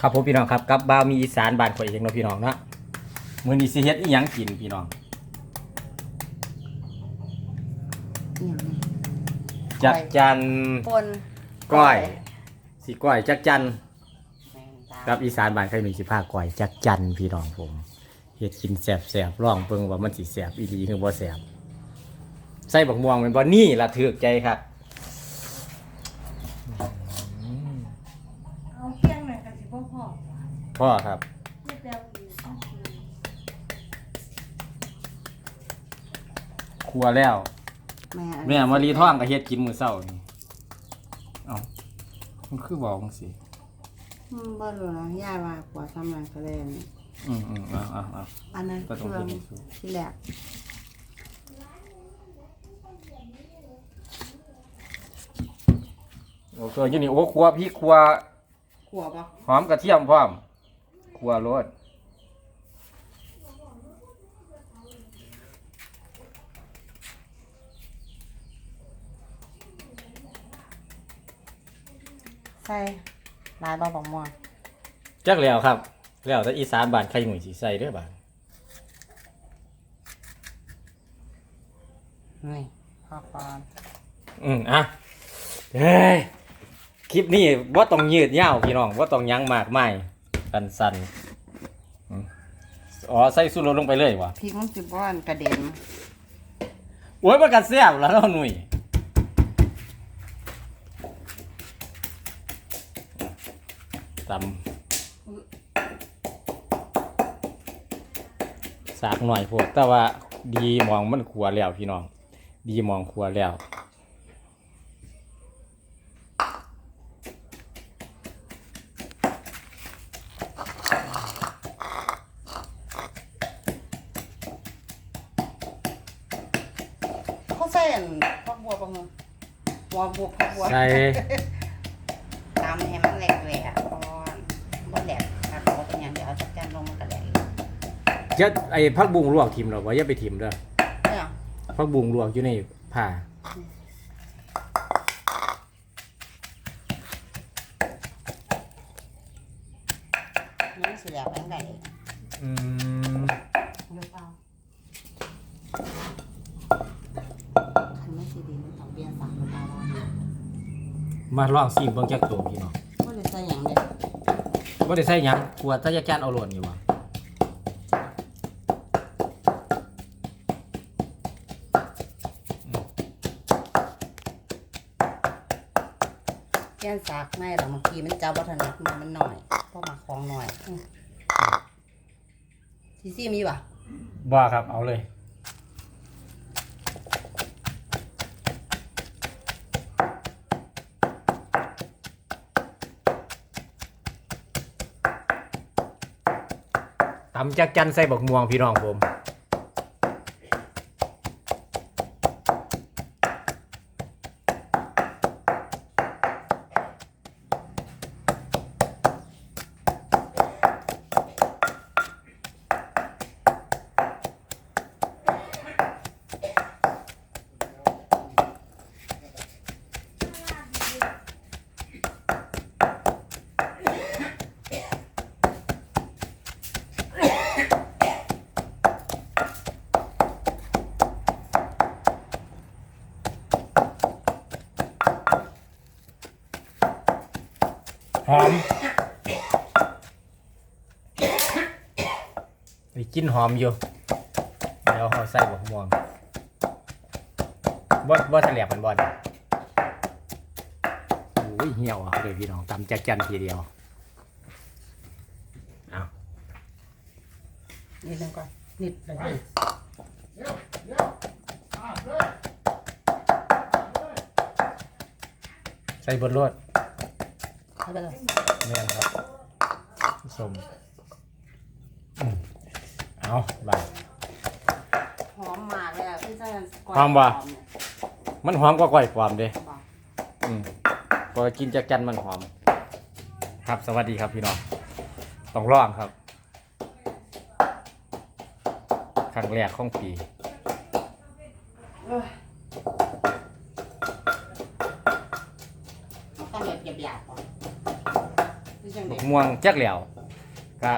ครับผมพี่น้องครับกับบาวมีอีสานบ้านข่อยเองเนาะพี่น้องเนาะมื้อนี้สิเฮ็ดอีหยังกินพี่น้องอหย่างนี้จักจันปนก้อยสิก้อยจักจันแมงดากับอีสานบ้านใครมีสิพาก้อยจักจันพี่น้องผมเฮ็ดกินแซ่บๆลองเบิ่งว่ามันสิแซ่บอีหลีหรือบ่แซ่บใส่บักม่วงแม่นบ่นี่ล่ะถูกใจครับ เอาเพียงหน่อยกับสิพ่อพ่อ พ่อครับเรียกแล้วอีกต้องคือครัวแล้วแม่แม่มารีท่องก็เฮ็ดกินมื้อเช้านี่เอ้ามันคือบอกจังซี่อืมบ่รู้นะย่าว่ากว่าทำงานก็เลยนี่อืมๆเอาเอาเอาอันนั้นก็เคต้องรื่องเป็นสูตรที่แรกโอเคอยู่นี่โอ้ครัวพริกครัวขัวปะหอมกระเทียมพร้อม ครัวรสใส่ลายบ่บักม่วงจักแล้วครับ แล้วแต่อีสานบ้านใครหนุ่ยสิใส่เด้อบ้านนี่ข้าวปลาอืมอะเฮ้ยคลิปนี้ว่าต้องยืดยาวพี่น้องว่าต้องหยั้งมากไม่ กันสันๆอืมอ๋อใส่สุรสลงไปเลยวะพริกมันสิบ่อันกระเด็นโอ้ยมันกันแซ่บแล้วเนาะหนุ่ยตำสากหน่อยพวก แต่ว่าดีมองมันขัวแล้วพี่น้อง ดีมองขัวแล้ว ใส่อันผักบัวปะมึงบัวบวกผักบัวใส่ตามให้มันแหลกแหลกก่อนบ่แหลกครับบ่เป็นหยังเดี๋ยวเอาจักจานลงมันก็แหลกอีกจะไอ้พักบุงลวกทิมหรอวะอย่าไปทิมเด้อเนี่ยพักบุงลวกอยู่ในผ้ามันสิแหลกไปทางใดอีกอืมหรือเปล่า มาลองซิมเบิ่งจักตัวพี่น้องบ่ได้ใส่หยังเด้บ่ได้ใส่หยังกลัวถ้าจะจานเอาหล่นอยู่วะแก้นสากไม่หรอกบางทีมันเจ้าวัฒนัดมันมันหน่อยเพราะมาของหน่อยอืมซีซี่มีป่ะบ่ครับเอาเลย ตำจักจันใส่บักม่วงพี่น้องผม หอมไปกินหอมอยู่ เดี๋ยวเขาใส่บักม่วงบ่บ่ทะเลมันบ่เนี่ยโอ้ยเหี่ยวอะเลยพี่น้องตำจักจันทีเดียวเอานิดนึงก่อนนิดเลยใส่บนรวด เอาไปเลยแม่นครับสมอืมเอาบายหอมมากเลยอะพี่เจ้าหอมว่ะมันหอมกว่าก้อยความเด้บ่อืมพอกินจากจันมันหอม ครับสวัสดีครับพี่น้องต้องลองครับครั้งแรกของปี เอ้ย บบหยาบๆก่อนพี่จังงไดม่วงจักแหล้วกะ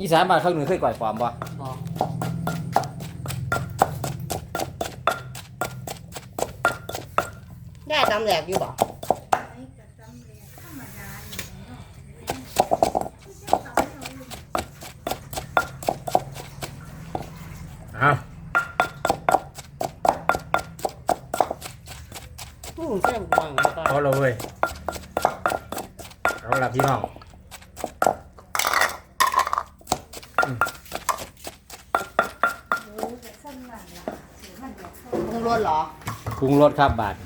อีสานบ้านเขาหนึ่งเคยก่อยปลอมบ่บอกได้ตำแหลกอยู่บ่ไอ้กระจำเรียนธรรมดาอยู่เนาะไม่ใช่ตำให้เราอยู่อ้าวอืมเส้นบางแล้วก็ เอาเลยเว้ยเอาละพี่น้อง รู้แต่สั้นนั่นล่ะเสียมันอยากเข้า ปรุงรสเหรอ ปรุงรสครับบาท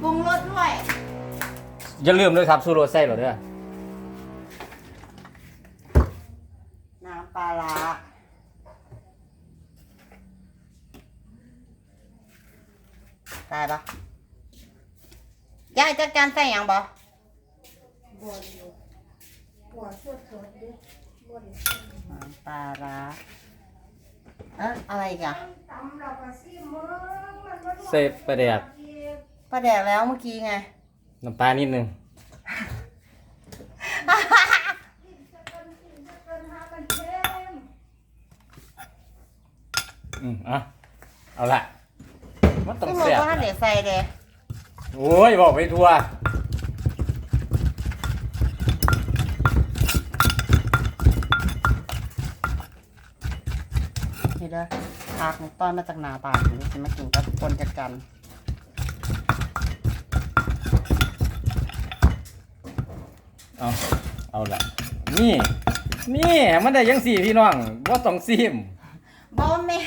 ปรุงรสด้วยอย่าลืมด้วยครับสู้รสใส่หรอเด้อน้ำปลาร้าได้ปะยายจัดการใส่หยังบ่บวชอยู่บวชสวดสวดดิบวชน้ำ ปลาร้าเอะอะไรอีกอะตำเราก็ซิมึงมันบ่รู้ใส่ปลาแดกเจ็บปลาแดกแล้วเมื่อกี้ไง น้ำปลานิดนึงกินจะกันกินจะกันหากันเค็มอืมอะเอาละมันต้องต้องรู้แซ่บว่าเดี๋ยวใส่เด้โอ้ยบอกไปทัว เห็นเด้อผักในต้อนมาจากหนาตางนี่จะมากินกับคนจัดกันเอาเอาละนี่ นี่มันได้ยังสี่พี่น้องว่าต้องซิมบ่แม่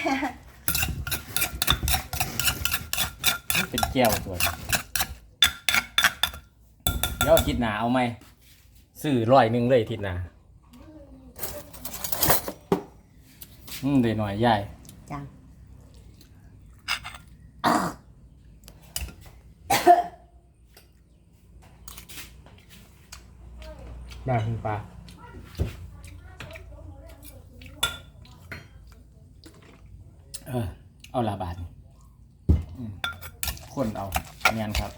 มันเป็นแก้วตัวเดี๋ยวทิศหนาเอาไหมซื้อร้อยหนึ่งเลยทิศหนา อืมเดี๋ยวหน่อยใหญ่จังได้คุณปลาเออ เอาละบาทนี่อืมคนเอาเนียนครับ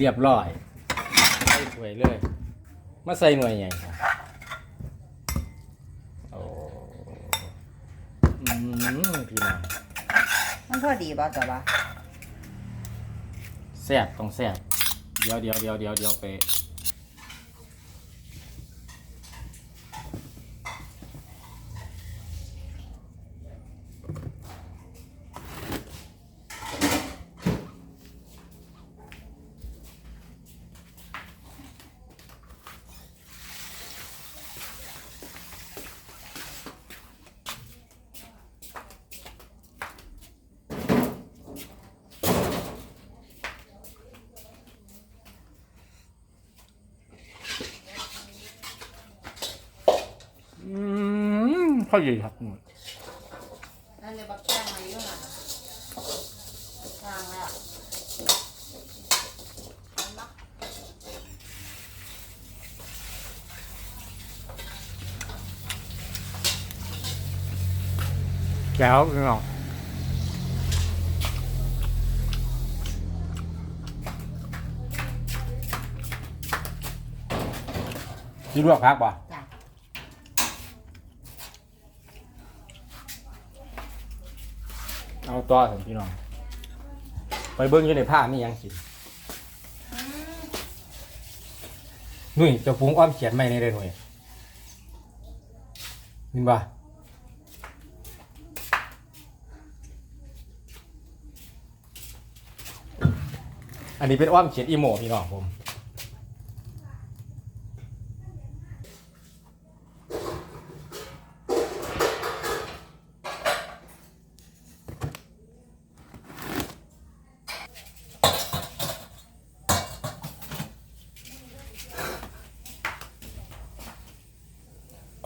เรียบร้อยใส่ถ้วยเลย มาใส่หน่วยใหญ่ครับโอ้อืมพี่น้องมันพอดีบ่จ้ะวะแซ่บต้องแซ่บเดี๋ยวเดี๋ยวเดี๋ยวเดี๋ยวเดี๋ยวไป มข้าวใหญ่ครับนั่นเลยบักแก้งมา อยู่น่ะทางแล้วแก้วพี่น้องยี่ลวกพักป่ะจ้ะเอาต่อถึงพี่น้อง ไปเบิ้งอยู่ในผ้ามีหยังกินุ่ยจะปรุงอ้อมเขียนไม่ในเลยหน่อยมินบ่อันนี้เป็นอ้อมเขียนอีโมพี่น้องผม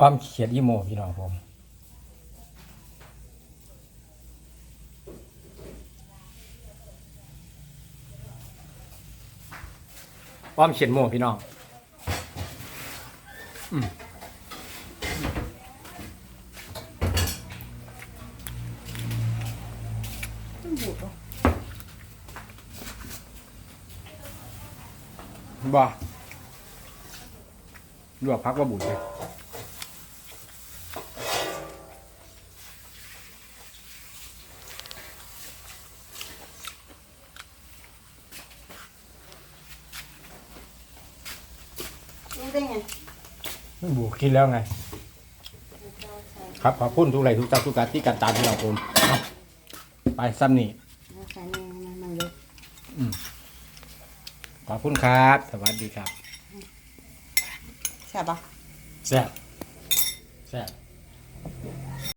อ้อมเขียนอีโมพี่น้องผมอ้อมเขียนโม่พี่น้องอืมมันบูดบ่บ่ลวกพักว่าบุญเลย รู้ได้ไงบุกินแล้วไง ครับขอบคุณทุกไหลทุกตักทุกการที่การตามพี่น้องผมเอาไปซ้ำนี่แล้วใส่นี่มันมันเล็กขอบคุณครับ สวัสดีครับ ใช่ปะแซ่บแซ่บ